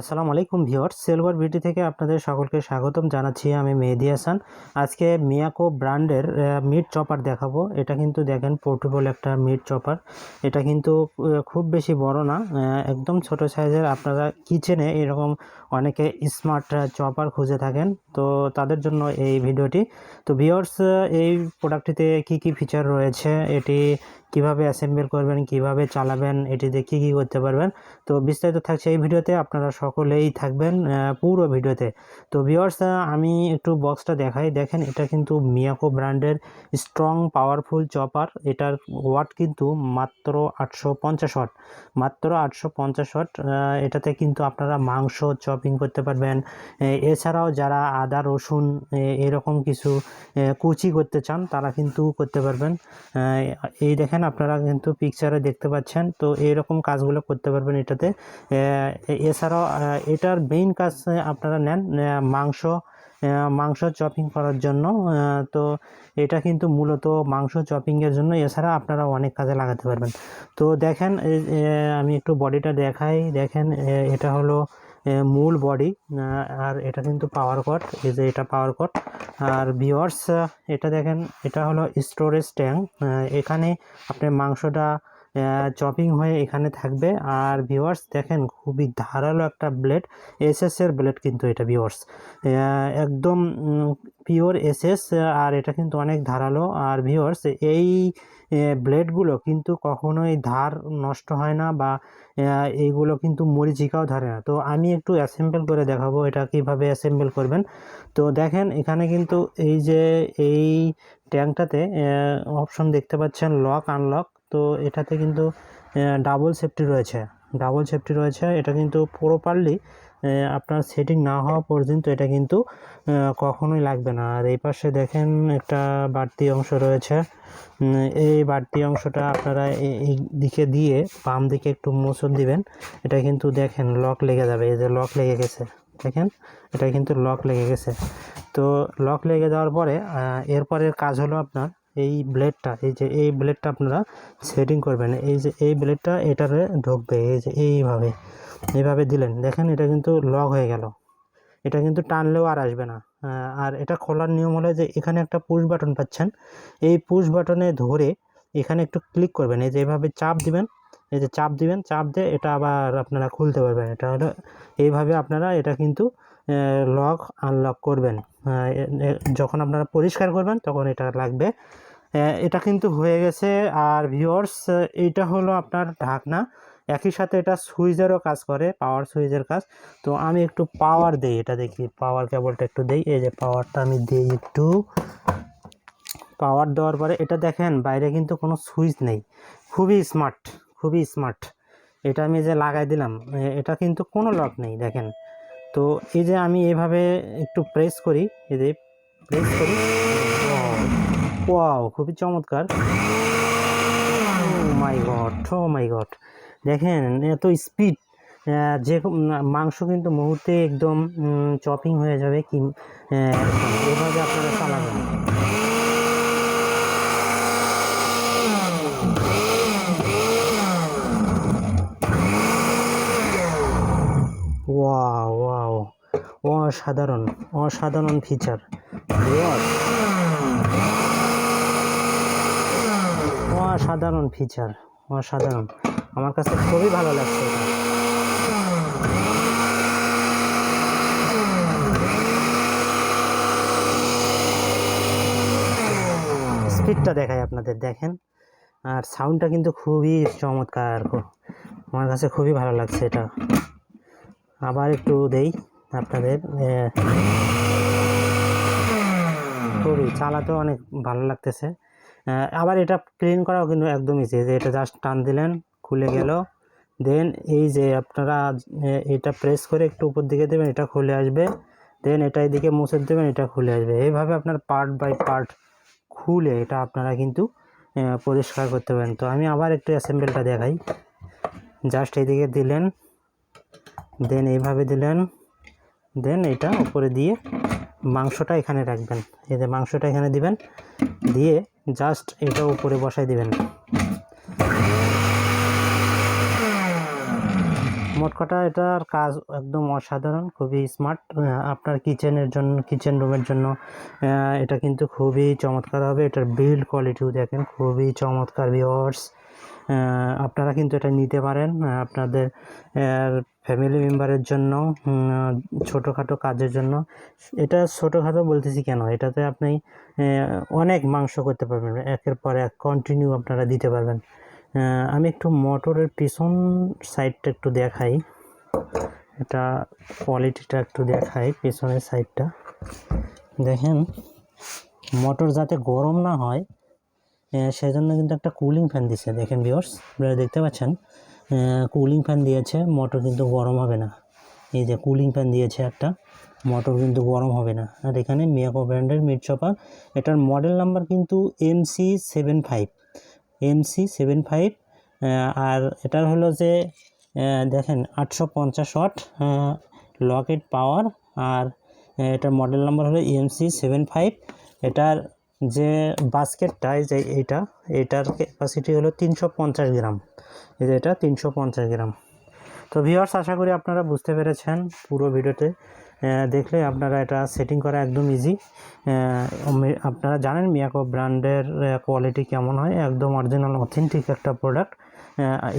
আসসালামু আলাইকুম viewers সেলভার beauty থেকে আপনাদের সকলকে স্বাগতম জানাচ্ছি আমি মেহেদি হাসান। আজকে মিয়াকো ব্র্যান্ডের মিট চপার দেখাবো। এটা কিন্তু দেখেন পোর্টেবল একটা মিট চপার এটা কিন্তু খুব বেশি বড় না একদম ছোট সাইজের আপনারা কিচেনে এরকম অনেকে স্মার্ট চপার খুঁজে থাকেন। তো তাদের জন্য এই ভিডিওটি তো ভিউয়ার্স এই প্রোডাক্টটিতে কি কি ফিচার রয়েছে? এটি কীভাবে অ্যাসেম্বল করবেন, কীভাবে চালাবেন এটিতে কি কি করতে পারবেন। তো বিস্তারিত থাকছে এই ভিডিওতে, আপনারা সকলেই থাকবেন পুরো ভিডিওতে। তো ভিউয়ার্স আমি একটু বক্সটা দেখাই। দেখেন, এটা কিন্তু মিয়াকো ব্র্যান্ডের স্ট্রং পাওয়ারফুল চপার এটার ওয়াট কিন্তু মাত্র আটশো পঞ্চাশ ওয়াট মাত্র আটশো পঞ্চাশ ওয়াট এটাতে কিন্তু আপনারা মাংস চপিং করতে পারবেন। এছাড়াও যারা আদা, রসুন এরকম কিছু কুচি করতে চান, তারা কিন্তু করতে পারবেন। এই দেখেন আপনারা কিন্তু পিকচারে দেখতে পাচ্ছেন। তো এইরকম কাজগুলো করতে পারবেন এটাতে। এছাড়াও এটার মেইন কাজ আপনারা নেন মাংস মাংস চপিং করার জন্য। তো এটা কিন্তু মূলত মাংস চপিংয়ের জন্য। এছাড়া আপনারা অনেক কাজে লাগাতে পারবেন। তো দেখেন আমি একটু বডিটা দেখাই। দেখেন এটা হলো মূল বডি আর এটা কিন্তু পাওয়ার কট এই যে এটা পাওয়ার কট আর ভিওয়ার্স এটা দেখেন, এটা হলো স্টোরেজ ট্যাঙ্ক এখানে আপনার মাংসটা চপিং হয়ে এখানে থাকবে। আর ভিওয়ার্স দেখেন, খুবই ধারালো একটা ব্লেড এসএস এর ব্লেড কিন্তু এটা ভিওয়ার্স একদম পিওর এসএস আর এটা কিন্তু অনেক ধারালো। আর ভিওয়ার্স এই ব্লেডগুলো কিন্তু কখনোই ধার নষ্ট হয় না বা এইগুলো কিন্তু মরিচিকাও ধরে না। তো আমি একটু অ্যাসেম্বল করে দেখাবো এটা কীভাবে অ্যাসেম্বল করবেন। তো দেখেন, এখানে কিন্তু এই যে, এই ট্যাঙ্কটাতে অপশন দেখতে পাচ্ছেন লক আনলক তো এটাতে কিন্তু ডাবল সেফটি রয়েছে। ডাবল সেফটি রয়েছে। এটা কিন্তু প্রপারলি আপনার সেটিং না হওয়া পর্যন্ত এটা কিন্তু কখনোই লাগবে না। আর এই পাশে দেখেন একটা বাড়তি অংশ রয়েছে। এই বাড়তি অংশটা আপনারা এই দিকে দিয়ে বাম দিকে একটু মোচন দিবেন, এটা কিন্তু দেখেন লক লেগে যাবে। এই যে লক লেগে গেছে, দেখেন, এটা কিন্তু লক লেগে গেছে। তো লক লেগে যাওয়ার পরে এরপরের কাজ হলো আপনার এই ব্লেডটা এই যে এই ব্লেডটা আপনারা সেটিং করবেন, এই যে এই ব্লেডটা এটারে ঢুকবে, এই যে এইভাবে এইভাবে দিলেন, দেখেন এটা কিন্তু লক হয়ে গেল, এটা কিন্তু টানলেও আর আসবে না আর এটা খোলার নিয়ম হলো যে এখানে একটা পুশ বাটন পাচ্ছেন, এই পুশ বাটনে ধরে এখানে একটু ক্লিক করবেন, এই যে এইভাবে চাপ দিবেন, এই যে চাপ দিবেন, চাপ দিয়ে এটা আবার আপনারা খুলতে পারবেন, এটা হলো এইভাবে আপনারা এটা কিন্তু লক আনলক করবেন যখন আপনারা পরিষ্কার করবেন তখন এটা লাগবে এটা কিন্তু হয়ে গেছে। আর ভিওর্স এটা হলো আপনার ঢাকনা। একই সাথে এটা সুইচেরও কাজ করে পাওয়ার সুইচের কাজ। তো আমি একটু পাওয়ার দেই, এটা দেখি। পাওয়ার কেবলটা একটু দেই। এই যে পাওয়ারটা আমি দিই একটু। পাওয়ার দেওয়ার পরে এটা দেখেন, বাইরে কিন্তু কোনো সুইচ নেই। খুবই স্মার্ট খুবই স্মার্ট এটা আমি যে লাগাই দিলাম এটা কিন্তু কোনো লক নেই, দেখেন। তো এই যে আমি এভাবে একটু প্রেস করি, এই যে প্রেস করি। ওয়াও খুবই চমৎকার। মাই গড ও মাই গড দেখেন, এত স্পিড যে মাংস কিন্তু মুহূর্তে একদম চপিং হয়ে যাবে কি এভাবে আপনারা চালাবেন। ওয়াও ওয়াও অসাধারণ অসাধারণ ফিচার অসাধারণ ফিচার অসাধারণ। আমার কাছে খুবই ভালো লাগছে স্পিডটা দেখাই আপনাদের, দেখেন। আর সাউন্ডটা কিন্তু খুবই চমৎকার আমার কাছে খুবই ভালো লাগছে এটা। আবার একটু দেই আপনাদের খুবই, চালাতেও অনেক ভালো লাগতেছে। আবার এটা ক্লিন করাও কিন্তু একদম ইজি যে এটা জাস্ট টান দিলেন, খুলে গেল। দেন এই যে আপনারা এটা প্রেস করে একটু উপর দিকে দেবেন, এটা খুলে আসবে। দেন এটা এদিকে মুছে দেবেন, এটা খুলে আসবে। এইভাবে আপনার পার্ট বাই পার্ট খুলে এটা আপনারা কিন্তু পরিষ্কার করতে পারেন। তো আমি আবার একটু অ্যাসেম্বলটা দেখাই। জাস্ট এদিকে দিলেন। দেন এইভাবে দিলেন। দেন এটা উপরে দিয়ে মাংসটা এখানে রাখবেন। এই যে মাংসটা এখানে দিবেন। দিয়ে জাস্ট এটা উপরে বসাই দিবেন। মোট কথা এটার কাজ একদম অসাধারণ, খুবই স্মার্ট। আপনার কিচেনের জন্য, কিচেন রুমের জন্য এটা কিন্তু খুবই চমৎকার হবে। এটার বিল্ড কোয়ালিটিও দেখেন, খুবই চমৎকার ভিওর্স আপনারা কিন্তু এটা নিতে পারেন। আপনাদের ফ্যামিলি মেম্বারের জন্য ছোটোখাটো কাজের জন্য। এটা ছোটোখাটো বলতেছি কেন? এটাতে আপনি অনেক মাংস করতে পারবেন। একের পর এক কন্টিনিউ আপনারা দিতে পারবেন। আমি একটু মোটরের পিছন সাইডটা একটু দেখাই। এটা কোয়ালিটিটা একটু দেখাই পিছনের সাইডটা দেখেন মোটর যাতে গরম না হয় আহ, সেজন্য কিন্তু একটা কুলিং ফ্যান দিছে। দেখেন ভিউয়ার্স আপনারা দেখতে পাচ্ছেন? কুলিং ফ্যান দিয়েছে মোটর কিন্তু গরম হবে না। এই যে কুলিং ফ্যান দিয়েছে একটা মোটর কিন্তু গরম হবে না। আর এখানে মিয়াকো ব্র্যান্ডের মিড চপার এটার মডেল নাম্বার কিন্তু M C seven five M C seven five আর এটার হলো যে দেখেন আটশো পঞ্চাশ ওয়াট লকেট পাওয়ার আর এটার মডেল নাম্বার হলো এমসি সেভেন ফাইভ এটার যে বাস্কেটটা যে এইটা, এটার ক্যাপাসিটি হলো তিনশো পঞ্চাশ গ্রাম। এই যে এটা তিনশো পঞ্চাশ গ্রাম। তো ভিওয়ার্স আশা করি আপনারা বুঝতে পেরেছেন পুরো ভিডিওতে। দেখলে আপনারা এটা সেটিং করা একদম ইজি আপনারা জানেন মিয়াকো ব্র্যান্ডের কোয়ালিটি কেমন হয়? একদম অরিজিনাল অথেন্টিক একটা প্রোডাক্ট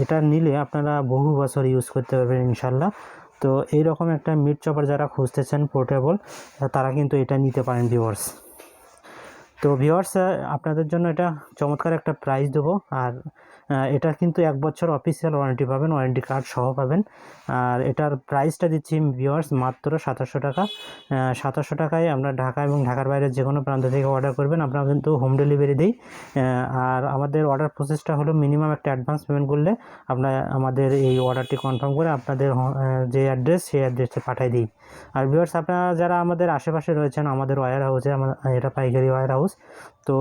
এটা নিলে আপনারা বহু বছর ইউজ করতে পারবেন ইনশাল্লাহ তো এইরকম একটা মিড চপার যারা খুঁজতেছেন পোর্টেবল তারা কিন্তু এটা নিতে পারেন ভিউয়ার্স তো ভিওয়ার্স আপনাদের জন্য এটা চমৎকার একটা প্রাইস দেবো। আর এটার কিন্তু এক বছর অফিসিয়াল ওয়ারেন্টি পাবেন ওয়ারেন্টি কার্ড সহ পাবেন। আর এটার প্রাইসটা দিচ্ছি ভিওয়ার্স মাত্র সাতাশশো টাকা। সাতাশশো টাকায় আমরা ঢাকা এবং ঢাকার বাইরে যে কোনো প্রান্ত থেকে অর্ডার করবেন আপনারা কিন্তু হোম ডেলিভারি দিই। আর আমাদের অর্ডার প্রসেসটা হলো মিনিমাম একটা অ্যাডভান্স পেমেন্ট করলে আমরা আমাদের এই অর্ডারটি কনফার্ম করে আপনাদের যে অ্যাড্রেস সেই অ্যাড্রেসে পাঠিয়ে দিই। আর ভিউয়ার্স আপনারা যারা আমাদের আশেপাশে রয়েছেন, আমাদের ওয়ার হাউসে এটা পাইকারি ওয়ার হাউস তো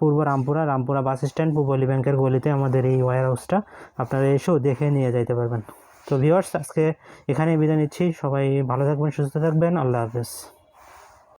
পূর্ব রামপুরা রামপুরা বাস স্ট্যান্ড পূবলী ব্যাংকের গলিতে আমাদের এই ওয়ার হাউসটা আপনারা এসেও দেখে নিয়ে যাইতে পারবেন। তো ভিউয়ার্স আজকে এখানেই বিদায় নিচ্ছি। সবাই ভালো থাকবেন, সুস্থ থাকবেন। আল্লাহ হাফেজ।